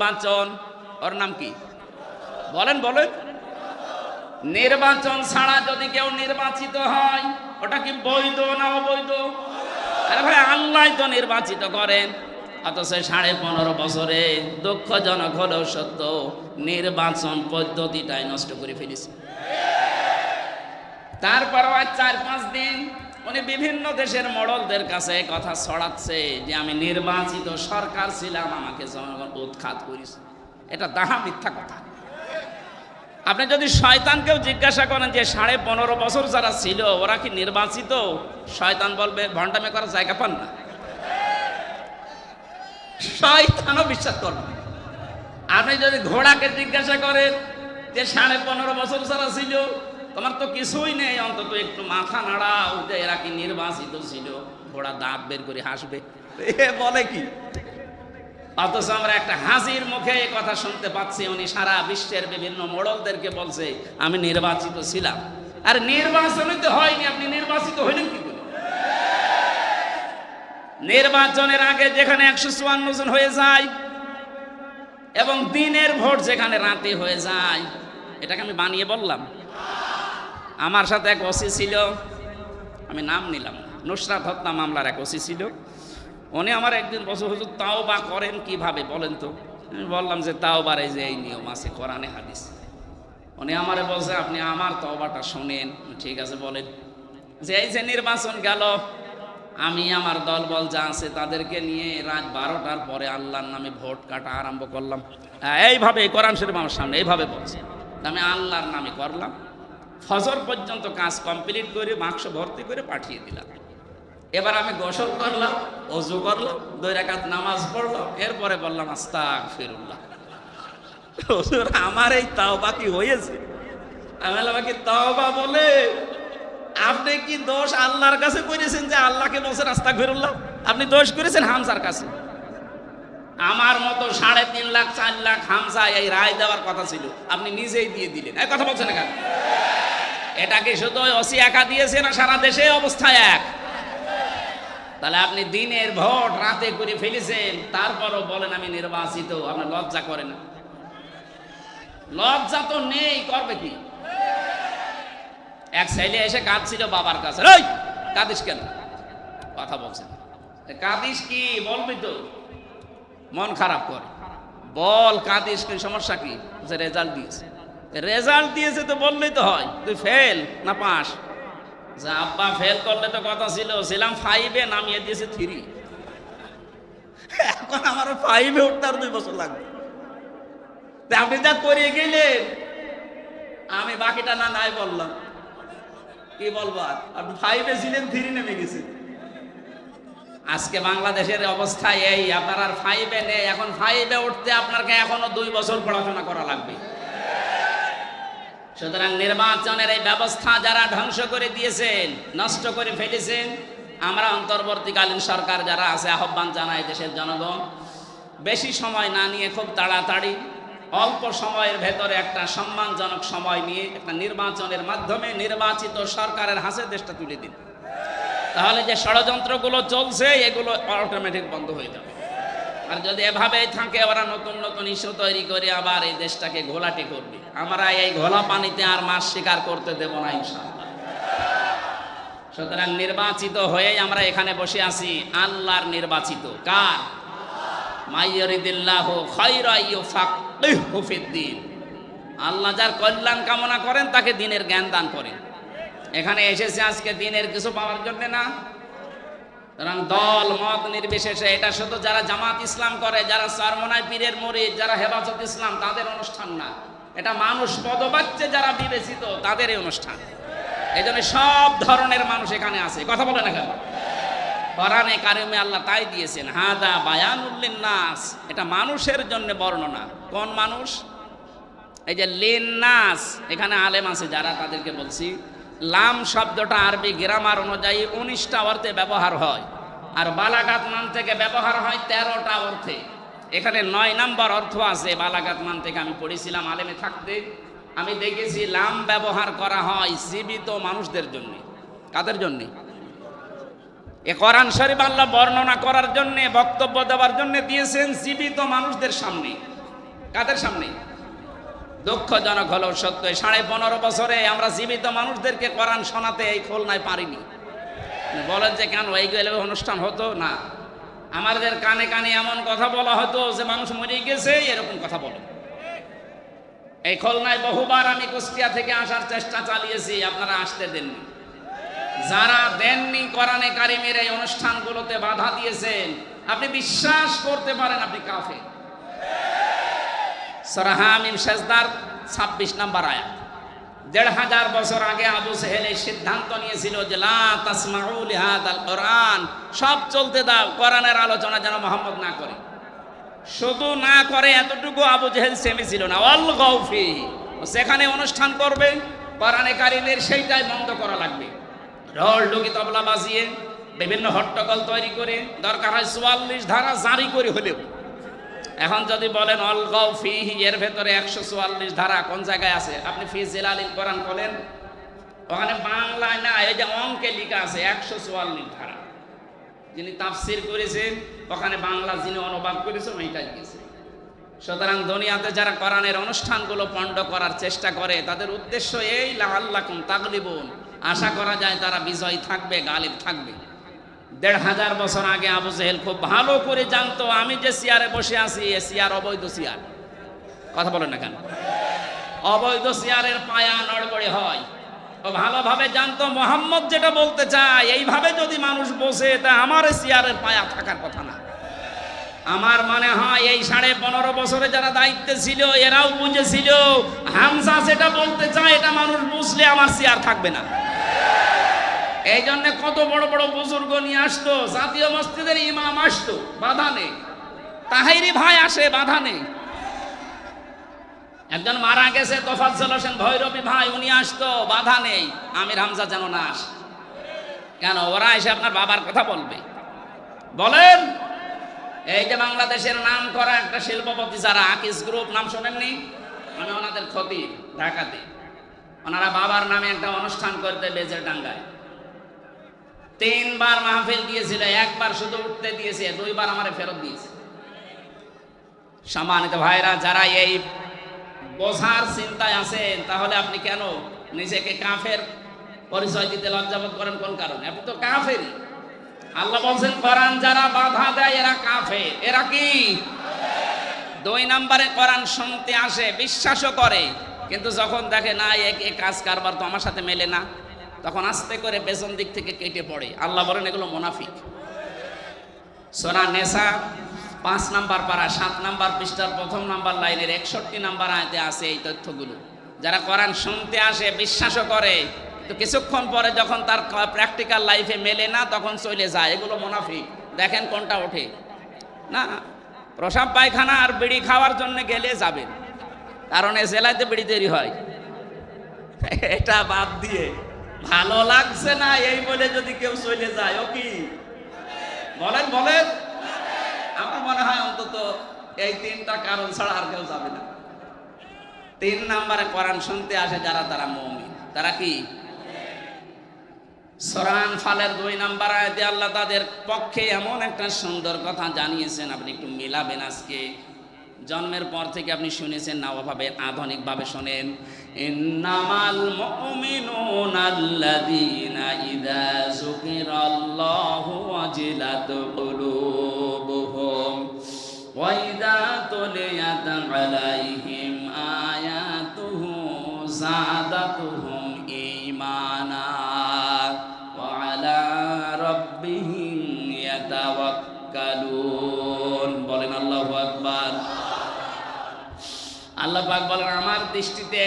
নির্বাচন, ওর নাম কি? বলেন বলেন। নির্বাচন ছাড়া যদি কেউ নির্বাচিত হয়, ওটা কি বৈধ না অবৈধ? আরে ভাই, আল্লাহ তো নির্বাচিত করেন। অথচ সাড়ে পনেরো বছরে দুঃখজনক হলেও সত্য, নির্বাচন পদ্ধতিটাই নষ্ট করে ফেলেছে। তারপর চার পাঁচ দিন উনি বিভিন্ন দেশের মডলদের কাছে কথা ছড়াচ্ছে যে আমি নির্বাচিত সরকার ছিলাম, আমাকে জনগণ উৎখাত করিস এটা দাহা মিথ্যা কথা। আপনি যদি শয়তানকেও জিজ্ঞাসা করেন যে সাড়ে পনেরো বছর যারা ছিল, ওরা কি নির্বাচিত? শয়তান বলবে, ভণ্ডামে করার জায়গা পান না। শয়তানও বিশ্বাস করবে। আপনি যদি ঘোড়াকে জিজ্ঞাসা করেন যে সাড়ে পনেরো বছর যারা ছিল তোমার তো কিছুই নেই অন্তত একটু মাথা নাড়াও যে এরা কি নির্বাচিত ছিল। ঘোড়া দাঁত বের করে হাসবে। এ বলে কি? অথচ আমরা একটা হাসির মুখে এই কথা শুনতে পাচ্ছি উনি সারা বিশ্বের বিভিন্ন মোড়লদেরকে বলছে আমি নির্বাচিত ছিলাম। আর নির্বাচনই তো হয়নি আপনি নির্বাচিত হইলেন কি নির্বাচনের আগে যেখানে একশো চুয়ান্ন জন হয়ে যায় এবং দিনের ভোট যেখানে রাতে হয়ে যায় এটাকে আমি বানিয়ে বললাম। আমার সাথে এক ওসি ছিল। আমি নাম নিলাম নুসরাত হত্যা মামলার এক ওসি ছিল। উনি আমার একদিন বছর হুজুর তাও বা করেন কীভাবে বলেন তো? আমি বললাম যে তাও বারে যে এই নিয়ম আছে কোরআনে হাদিস। উনি আমারে বলছে আপনি আমার তওবাটা শোনেন। ঠিক আছে বলেন। যে এই যে নির্বাচন গেল আমি আমার দল বল যা আছে তাদেরকে নিয়ে রাত বারোটার পরে আল্লাহর নামে ভোট কাটা আরম্ভ করলাম। হ্যাঁ, এইভাবে কোরআন শরীফ আমার সামনে এইভাবে বলছে। আমি আল্লাহর নামে করলাম। ফজর পর্যন্ত কাজ কমপ্লিট করে বাক্স ভর্তি করে পাঠিয়ে দিলাম। এবার আমি গোসল করলাম, অজু করলাম, দুই নামাজ পড়লাম, এরপরে বললাম আস্তাক ফিরুল্লাহ আমার এই তাওবা কি হয়েছে? আমি বললাম কি তাওবা বলে, আপনি কি দোষ আল্লাহর কাছে করেছেন যে আল্লাহকে বলছেন আস্তাক ফিরুল্লাহ আপনি দোষ করেছেন হামসার কাছে। আমার মতো সাড়ে তিন লাখ, চার লাখ হামসা এই রায় দেওয়ার কথা ছিল। আপনি নিজেই দিয়ে দিলেন। এই কথা বলছেন কেন? এটা কি শুধু অসি একা দিয়েছে না, সারা দেশে অবস্থা এক। তাহলে আপনি দিনের ভোট রাতে করে ফেলেছেন, তারপরও বলেন আমি নির্বাচিত আপনার লজ্জা করে না। লজ্জা তো নেই, করবে কি? এক ছেলে এসে কাঁদছিল বাবার কাছে ওই কাঁদিস কেন? কথা বলছেন কাঁদিস কি? বলবি তো। মন খারাপ করে। বল, কাঁদিস কি? সমস্যা কি? যে রেজাল্ট দিয়েছে। রেজাল্ট দিয়েছে তো বললেই তো হয়। তুই ফেল না পাস যা আব্বা ফেল করলে তো কথা ছিল, ছিলাম ফাইভে নামিয়ে দিয়েছে থ্রি এখন আমার ফাইভে উঠতে আর দুই বছর লাগবে। আপনি যা করিয়ে গেলেন, আমি বাকিটা না নাই বললাম। কি বলব আর? আপনি ফাইভে ছিলেন থ্রি নেমে গেছে আজকে বাংলাদেশের অবস্থা এই, আপনার আর ফাইভে নেই। এখন ফাইভে উঠতে আপনাকে এখনও দুই বছর পড়াশোনা করা লাগবে। সুতরাং নির্বাচনের এই ব্যবস্থা যারা ধ্বংস করে দিয়েছেন, নষ্ট করে ফেলেছেন, আমরা অন্তর্বর্তীকালীন সরকার যারা আছে, আহ্বান জানায় দেশের জনগণ, বেশি সময় না নিয়ে খুব তাড়াতাড়ি, অল্প সময়ের ভেতরে একটা সম্মানজনক সময় নিয়ে একটা নির্বাচনের মাধ্যমে নির্বাচিত সরকারের হাসে দেশটা তুলে দিন। তাহলে যে ষড়যন্ত্রগুলো চলছে, এগুলো অটোমেটিক বন্ধ হয়ে যাবে। আর যদি এভাবেই থাকে, ওরা নতুন নতুন ইস্যু তৈরি করে আবার এই দেশটাকে ঘোলাটি করবে। আমরা এই ঘোলা পানিতে আর মাছ শিকার করতে দেব না, ইনশাআল্লাহ। সুতরাং নির্বাচিত হয়েই আমরা এখানে বসে আছি, আল্লাহর নির্বাচিত। কার? আল্লাহ যার কল্যাণ কামনা করেন, তাকে দিনের জ্ঞান দান করেন। এখানে এসেছে আজকে দিনের কিছু পাওয়ার জন্য না? সুতরাং দল, মত নির্বিশেষে এটা শুধু যারা জামাত ইসলাম করে, যারা সারমনায় পীরের মরিদ যারা হেফাজত ইসলাম, তাদের অনুষ্ঠান না। এটা মানুষ পদবাচ্যে যারা বিবেচিত তাদের এই অনুষ্ঠান। এই জন্য সব ধরনের মানুষ এখানে আছে। কথা বলে না কেন? কোরআনে কারিমে আল্লাহ তাই দিয়েছেন, হাদা বায়ানুল্লিন নাস এটা মানুষের জন্য বর্ণনা। কোন মানুষ? এই যে লিন নাস এখানে আলেম আছে যারা, তাদেরকে বলছি, লাম শব্দটা আরবি গ্রামার অনুযায়ী উনিশটা অর্থে ব্যবহার হয়। আর বালাগাত মান থেকে ব্যবহার হয় তেরোটা অর্থে। এখানে নয় নাম্বার অর্থ আছে, বালাগাত মান থেকে আমি পড়েছিলাম আলেমে থাকতে। আমি দেখেছি লাম ব্যবহার করা হয় জীবিত মানুষদের জন্য। কাদের জন্যে? এ কোরআন শরীফ আল্লাহ বর্ণনা করার জন্য, বক্তব্য দেওয়ার জন্য দিয়েছেন জীবিত মানুষদের সামনে। কাদের সামনে? দুঃখজনক হলো সত্য, সাড়ে পনেরো বছরে আমরা জীবিত মানুষদেরকে কোরআন শোনাতে এই খুলনায় পারিনি। বলেন যে, কেন এইগুলো অনুষ্ঠান হতো? না। আমাদের কানে কানে এমন কথা বলা হতো যে, মানুষ মরে গেছে, এরকম কথা বলো। এই খুলনায় বহুবার আমি কুষ্টিয়া থেকে আসার চেষ্টা চালিয়েছি, আপনারা আসতে দেননি। যারা দেননি কোরআনে কারিমের এই অনুষ্ঠানগুলোতে বাধা দিয়েছেন, আপনি বিশ্বাস করতে পারেন আপনি কাফে সরাহামিম শেষদার ছাব্বিশ নাম্বার আয়াত। দেড় হাজার বছর আগে আবু সেহেল এই সিদ্ধান্ত নিয়েছিল যে লা তাসমাউ লিহাদাল কোরআন, সব চলতে দাও, কোরআনের আলোচনা যেন মোহাম্মদ না করে। শুধু না করে এতটুকু আবু জেহেল সেমি ছিল না। অল গৌফি সেখানে অনুষ্ঠান করবে, কোরআনে কারিমের সেইটাই বন্ধ করা লাগবে। ঢোল ডুকি তবলা বাজিয়ে বিভিন্ন হট্টগোল তৈরি করে, দরকার হয় চুয়াল্লিশ ধারা জারি করে হলেও। এখন যদি বলেন অল গৌফি এর ভেতরে একশো চুয়াল্লিশ ধারা কোন জায়গায় আছে? আপনি ফি জেলালিল কোরআন বলেন ওখানে বাংলায় না, এই যে অঙ্কে লেখা আছে, একশো চুয়াল্লিশ ধারা। যিনি তাফসির করেছেন ওখানে বাংলা যিনি অনুবাদ করেছেন, ওইটাই দিয়েছে সুতরাং দুনিয়াতে যারা কোরআনের অনুষ্ঠানগুলো পণ্ড করার চেষ্টা করে, তাদের উদ্দেশ্য এই লাহাল্লাকুম তাগলিবুন। আশা করা যায় তারা বিজয় থাকবে, গালিব থাকবে। দেড় হাজার বছর আগে আবু জেহেল খুব ভালো করে জানতো, আমি যে চেয়ারে বসে আছি, এ চেয়ার অবৈধ চেয়ার কথা বলেন না কেন? অবৈধ চেয়ারের পায়া নড়বড়ে হয়। ও ভালোভাবে জানতো, মোহাম্মদ যেটা বলতে চায়, এইভাবে যদি মানুষ বসে, তা আমার এই চেয়ারের পায়া থাকার কথা না। আমার মনে হয় এই সাড়ে পনেরো বছরে যারা দায়িত্বে ছিল, এরাও বুঝেছিল হামসা সেটা বলতে চায়, এটা মানুষ বুঝলে আমার চেয়ার থাকবে না। এই জন্য কত বড় বড় বুজুর্গ নিয়ে আসতো, জাতীয় মসজিদের ইমাম আসতো, বাধা নেই। তাহাইরি ভাই আসে, বাধা নেই। একজন মারা গেছে, তোফাজ্জল হোসেন ভৈরবী ভাই, উনি আসতো, বাধা নেই। আমির হামজা যেন না আসে। কেন? ওরা এসে আপনার বাবার কথা বলবে। বলেন, এই যে বাংলাদেশের নাম করা একটা শিল্পপতি যারা, আকিস গ্রুপ, নাম শোনেননি? আমি ওনাদের ক্ষতি, ঢাকাতে। ওনারা বাবার নামে একটা অনুষ্ঠান করতে, বেজের ডাঙ্গায়। তিনবার মাহফিল দিয়েছিল, একবার শুধু উঠতে দিয়েছে, দুইবার আমারে ফেরত দিয়েছে। সম্মানিত ভাইরা, যারা এই বোঝার চিন্তায় আছেন, তাহলে আপনি কেন নিজেকে কাফের পরিচয় দিতে লজ্জাবোধ করেন? কোন কারণে? আপনি তো কাফেরই। আল্লাহ বলছেন, কোরআন যারা বাধা দেয়, এরা কাফে এরা কি? দুই নম্বরে কোরআন শুনতে আসে, বিশ্বাসও করে, কিন্তু যখন দেখে, না এক কাজ কারবার তো আমার সাথে মেলে না। তখন আস্তে করে পেছন দিক থেকে কেটে পড়ে। আল্লাহ বলেন, এগুলো মোনাফিক। সোনা নেশা, পাঁচ নাম্বার পাড়া, সাত নাম্বার পৃষ্ঠার প্রথম নাম্বার লাইনের একষট্টি নাম্বার আয়তে আছে এই তথ্যগুলো। যারা কোরআন শুনতে আসে, বিশ্বাসও করে তো কিছুক্ষণ পরে যখন তার প্র্যাকটিক্যাল লাইফে মেলে না, তখন চলে যায়। এগুলো মোনাফিক। দেখেন কোনটা ওঠে। না, প্রসাব পায়খানা আর বিড়ি খাওয়ার জন্য গেলে যাবেন। কারণ এ জেলাতে বিড়ি তৈরি হয়। এটা বাদ দিয়ে ভালো লাগছে না, এই বলে যদি কেউ চলে যায়, ও কি? বলেন বলেন। আমার মনে হয় অন্তত এই তিনটা কারণ ছাড়া আর কেউ যাবে না। তিন নাম্বারে কোরআন শুনতে আসে যারা, তারা মৌমিন। তারা কি? সরান ফালের দুই নাম্বার আয়তে আল্লাহ তাদের পক্ষে এমন একটা সুন্দর কথা জানিয়েছেন, আপনি একটু মিলাবেন আজকে। জন্মের পর থেকে আপনি শুনেছেন, না ওভাবে আধুনিকভাবে শোনেন। ইন্নামাল মুমিনুন আল্লাযীনা ইযা যুকিরাল্লাহু ওয়াজিলাত কুলুবুহুম ওয়া ইযা তুলিয়াত আলাইহিম আয়াতুহু যাদাতুহুম ঈমানা ওয়া আলা রাব্বিহিম ইয়াতাওয়াক্কালুন বলেন আল্লাহু আকবার। আল্লাহ পাক বলেন, আমার দৃষ্টিতে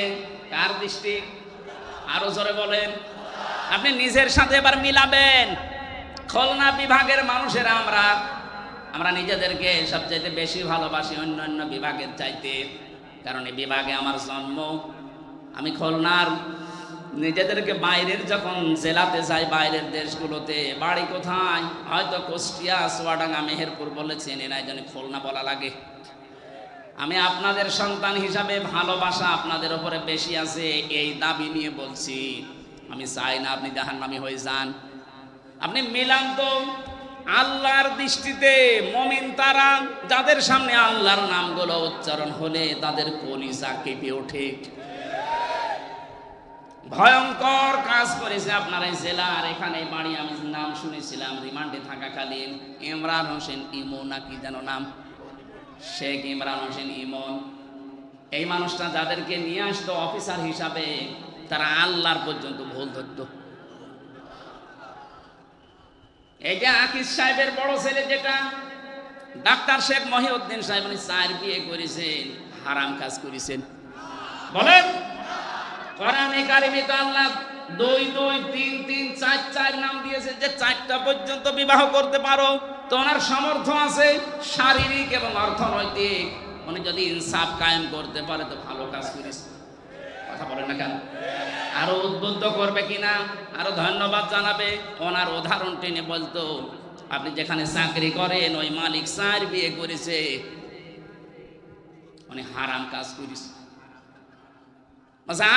কার দৃষ্টি, আরও জোরে বলেন। আপনি নিজের সাথে এবার মিলাবেন। খুলনা বিভাগের মানুষেরা আমরা আমরা নিজেদেরকে সবচাইতে বেশি ভালোবাসি অন্য অন্য বিভাগের চাইতে। কারণ এই বিভাগে আমার জন্ম। আমি খুলনার, নিজেদেরকে বাইরের যখন জেলাতে যাই, বাইরের দেশগুলোতে, বাড়ি কোথায়? হয়তো কুষ্টিয়া সোয়াডাঙ্গা মেহেরপুর বলে চেনে না এই জন্য খুলনা বলা লাগে। আমি আপনাদের সন্তান হিসাবে ভালোবাসা আপনাদের উপরে বেশি আছে, এই দাবি নিয়ে বলছি। আমি চাই না আপনি জাহান্নামি হয়ে যান। আপনি মিলান তো আল্লাহর দৃষ্টিতে মমিন তারা, যাদের সামনে আল্লাহর নামগুলো উচ্চারণ হলে তাদের কলিজা কেঁপে ওঠে। ভয়ঙ্কর কাজ করেছে আপনার এই জেলার, এখানে বাড়ি আমি নাম শুনেছিলাম, রিমান্ডে থাকাকালীন ইমরান হোসেন ইমন নাকি যেন নাম? শেখ ইমরান হোসেন ইমন। এই মানুষটা যাদেরকে নিয়ে আসতো অফিসার হিসাবে, তারা আল্লাহর পর্যন্ত ভুল ধরতো। এই যে আকিস সাহেবের বড় ছেলে যেটা, ডাক্তার শেখ মহিউদ্দিন সাহেব উনি চার বিয়ে করেছেন, হারাম কাজ করেছেন। বলেন, কোরআনে কারিমে তো আল্লাহ দুই দুই তিন তিন চার চার নাম দিয়েছে যে চারটা পর্যন্ত বিবাহ করতে পারো। তো ওনার সামর্থ্য আছে শারীরিক এবং অর্থনৈতিক। উনি যদি ইনসাফ কায়েম করতে পারে তো ভালো কাজ করিস। কথা বলেন না কেন? আরও উদ্বুদ্ধ করবে কিনা? আরও ধন্যবাদ জানাবে? ওনার উদাহরণ টেনে বলতো, আপনি যেখানে চাকরি করেন, ওই মালিক চার বিয়ে করেছে। উনি হারাম কাজ করিস।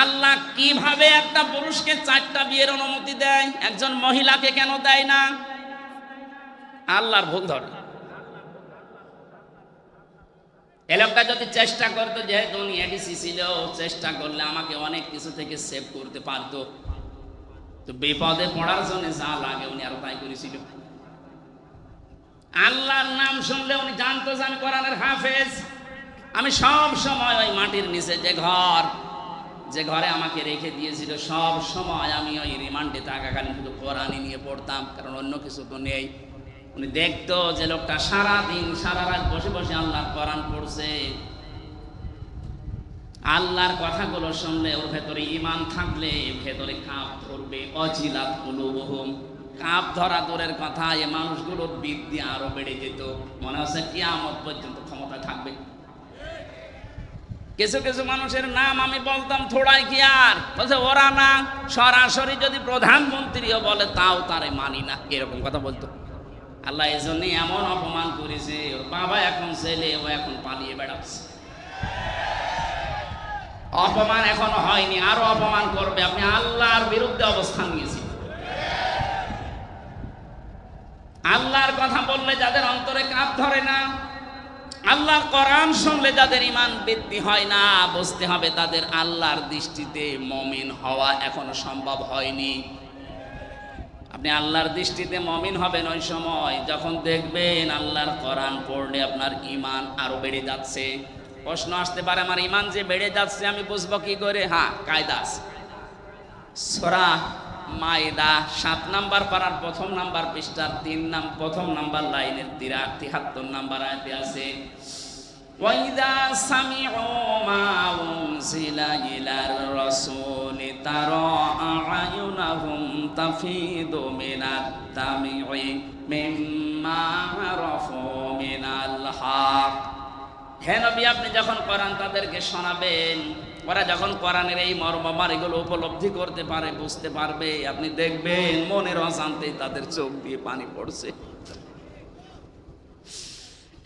আল্লাহ কীভাবে একটা পুরুষকে চারটা বিয়ের অনুমতি দেয়? একজন মহিলাকে কেন দেয় না? আল্লাহর ভুল ধরে। এ লোকটা যদি চেষ্টা করতো, যেহেতু উনি এডিসি ছিল চেষ্টা করলে আমাকে অনেক কিছু থেকে সেভ করতে পারতো। তো বিপদে পড়ার জন্য যা লাগে উনি আরও তাই করেছিল। আল্লাহর নাম শুনলে উনি জানতো যে আমি কোরআনের হাফেজ। আমি সব সময় ওই মাটির নিচে যে ঘর, যে ঘরে আমাকে রেখে দিয়েছিল, সব সময় আমি ওই রিমান্ডে থাকাকালীন শুধু কোরআনই নিয়ে পড়তাম, কারণ অন্য কিছু তো নেই। উনি দেখতো যে লোকটা সারা দিন সারা রাত বসে বসে আল্লাহর কোরআন পড়ছে। আল্লাহর কথাগুলো শুনলে ওর ভেতরে ইমান থাকলে, ভেতরে কাপ ধরবে, অজিলাত কুলুবহুম। কাপ ধরা দূরের কথা, এ মানুষগুলোর বৃদ্ধি আরও বেড়ে যেত। মনে হচ্ছে কি কিয়ামত পর্যন্ত ক্ষমতা থাকবে। কিছু কিছু মানুষের নাম আমি বলতাম, থোড়াই কি আর? বলছে, ওরা না, সরাসরি যদি প্রধানমন্ত্রীও বলে, তাও তারে মানি না। এরকম কথা বলতো। আল্লাহ এই জন্যই এমন অপমান করেছে, ওর বাবা এখন ছেলে ও এখন পালিয়ে বেড়াচ্ছে। অপমান এখনও হয়নি, আরও অপমান করবে, আপনি আল্লাহর বিরুদ্ধে অবস্থান নিয়েছি আল্লাহর কথা বললে যাদের অন্তরে কাপ ধরে না আল্লাহ কোরআন শুনলে যাদের ইমান বৃদ্ধি হয় না, বুঝতে হবে তাদের আল্লাহর দৃষ্টিতে মমিন হওয়া এখনও সম্ভব হয়নি। আপনি আল্লাহর দৃষ্টিতে মমিন হবেন ওই সময়, যখন দেখবেন আল্লাহর কোরআন পড়লে আপনার ইমান আরও বেড়ে যাচ্ছে। প্রশ্ন আসতে পারে, আমার ইমান যে বেড়ে যাচ্ছে, আমি বুঝব কি করে? হ্যাঁ কায়দাস সরা মায়দা সাত নাম্বার পাড়ার প্রথম নাম্বার পৃষ্ঠার তিন নাম, প্রথম নাম্বার লাইনের তিরা, তিহাত্তর নাম্বার আয়তে আছে, ওয়াইদা সামি ও মা ইলার তারা تفيض من الدمع مما عرفوا من الحق হে নবী আপনি যখন কোরআন তাদেরকে শোনাবেন ওরা যখন কোরআনের এই মর্মমার এগুলো উপলব্ধি করতে পারে বুঝতে পারবে আপনি দেখবেন মনের অশান্তি তাদের চোখ দিয়ে পানি পড়ছে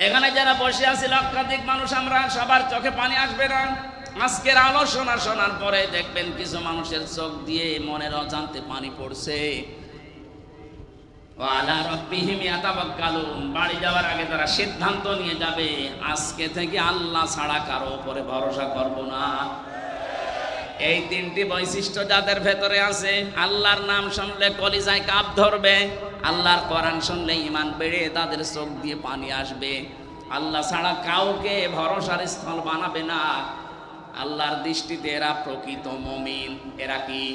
এখানে যারা বসে আছি লক্ষাধিক মানুষ আমরা সবার চোখে পানি আসবে না আজকের আলোচনা শোনার পরে দেখবেন কিছু মানুষের চোখ দিয়ে মনের অজান্তে পানি পড়ছে। বাড়ি যাওয়ার আগে তারা সিদ্ধান্ত নিয়ে যাবে, আজকে থেকে আল্লাহ ছাড়া কারও উপরে ভরসা করব না। এই তিনটি বৈশিষ্ট্য যাদের ভেতরে আছে, আল্লাহর নাম শুনলে কলিজায় কাপ ধরবে, আল্লাহর কোরআন শুনলে ইমান বেড়ে তাদের চোখ দিয়ে পানি আসবে। আল্লাহ ছাড়া কাউকে ভরসার স্থল বানাবে না। আল্লাহর দৃষ্টিতে এরা প্রকৃত মমিন। এরা কি?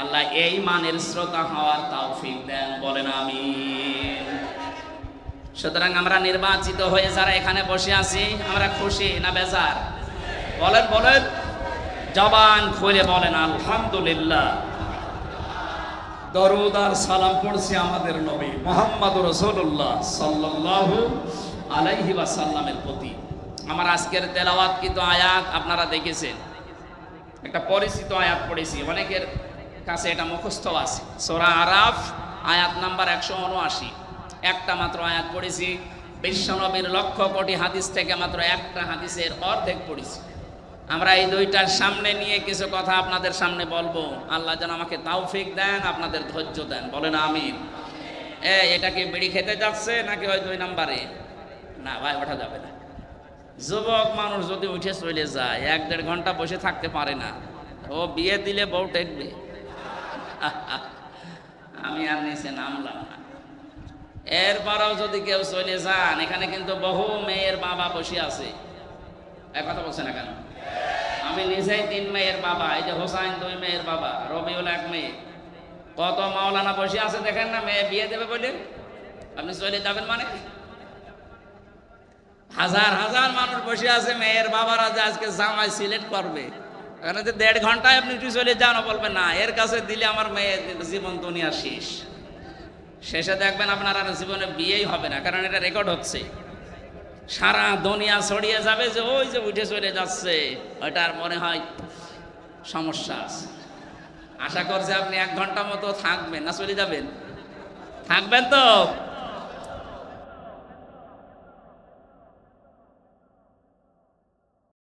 আল্লাহ এই মানের শ্রোতা হওয়ার তৌফিক দেন, বলেন আমি সুতরাং আমরা নির্বাচিত হয়ে যারা এখানে বসে আছি, আমরা খুশি না বেজার? বলেন বলেন। জবান খুলে বলেন, আলহামদুলিল্লাহ। দরুদ আর সালাম পড়ছি আমাদের নবী মোহাম্মদ রসুল্লাহ সাল্লাল্লাহু আলাইহি ওয়াসাল্লামের প্রতি। আমার আজকের তেলাওয়াত কিন্তু আয়াত? আপনারা দেখেছেন। একটা পরিচিত আয়াত পড়েছি। অনেকের কাছে এটা মুখস্থ আছে। সোরা আরাফ, আয়াত নাম্বার একশো উনআশি। একটা মাত্র আয়াত পড়েছি। বিশ্বনবীর লক্ষ কোটি হাদিস থেকে মাত্র একটা হাদিসের অর্ধেক পড়েছি। আমরা এই দুইটার সামনে নিয়ে কিছু কথা আপনাদের সামনে বলব। আল্লাহ যেন আমাকে তাওফিক দেন, আপনাদের ধৈর্য দেন। বলেন আমিন। এ, এটা কি বিড়ি খেতে যাচ্ছে নাকি ওই দুই নাম্বারে? না ভাই, ওঠা যাবে না। যুবক মানুষ যদি উঠে চলে যায়, এক দেড় ঘণ্টা বসে থাকতে পারে না। ও বিয়ে দিলে বউ টেকবে আমি আর নিচে নামলাম না। এরপরেও যদি কেউ চলে যান, এখানে কিন্তু বহু মেয়ের বাবা বসে আছে। এক কথা বলছে না কেন? আমি নিজেই তিন মেয়ের বাবা, এই যে হোসাইন দুই মেয়ের বাবা, রবিউল এক মেয়ে। কত মাওলানা বসে আছে দেখেন না, মেয়ে বিয়ে দেবে বলে? আপনি চলে যাবেন মানে? হাজার হাজার মানুষ বসে আছে, মেয়ের বাবারা যে আজকে জামাই সিলেক্ট করবে। এখানে যে দেড় ঘন্টায় আপনি একটু চলে যান, ও বলবেন না, এর কাছে দিলে আমার মেয়ের জীবন দুনিয়া শেষ। শেষে দেখবেন আপনার আর জীবনে বিয়েই হবে না, কারণ এটা রেকর্ড হচ্ছে। সারা দুনিয়া ছড়িয়ে যাবে যে, ওই যে উঠে চলে যাচ্ছে। ওইটার মনে হয় সমস্যা আছে। আশা করছে আপনি এক ঘণ্টা মতো থাকবেন, না চলে যাবেন? থাকবেন তো?